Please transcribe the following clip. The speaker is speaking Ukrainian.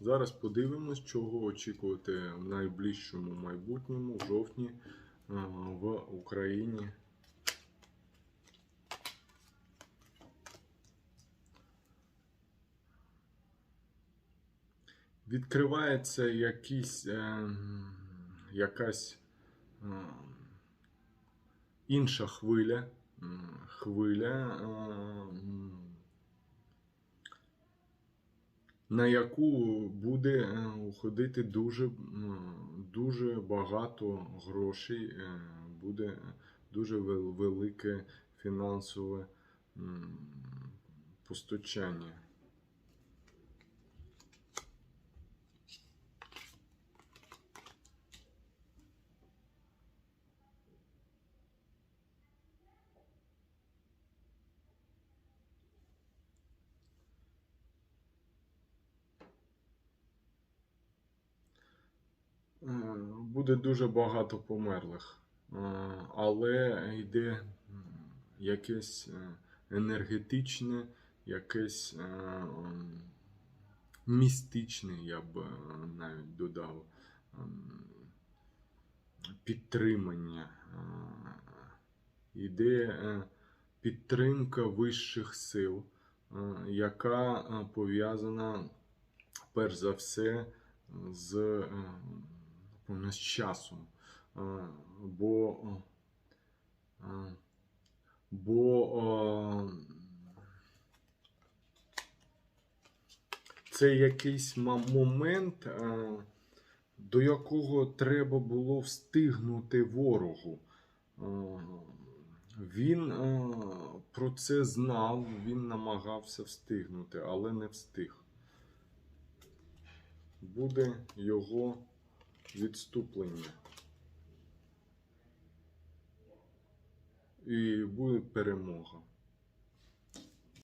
Зараз подивимось, чого очікувати в найближчому майбутньому, в жовтні, е, в Україні. Відкривається якийсь, е, якась е, інша хвиля. Хвиля. На яку буде е, уходити дуже, дуже багато грошей, е, буде дуже велике фінансове постачання. Буде дуже багато померлих, Е, але йде якесь е, енергетичне, якесь е, містичне, я б навіть додав, підтримання. Е, Йде е, підтримка вищих сил, яка пов'язана перш за все з, з часом. Бо, бо це якийсь момент, до якого треба було встигнути ворогу. Він про це знав, він намагався встигнути, але не встиг. Буде його відступлення. І буде перемога.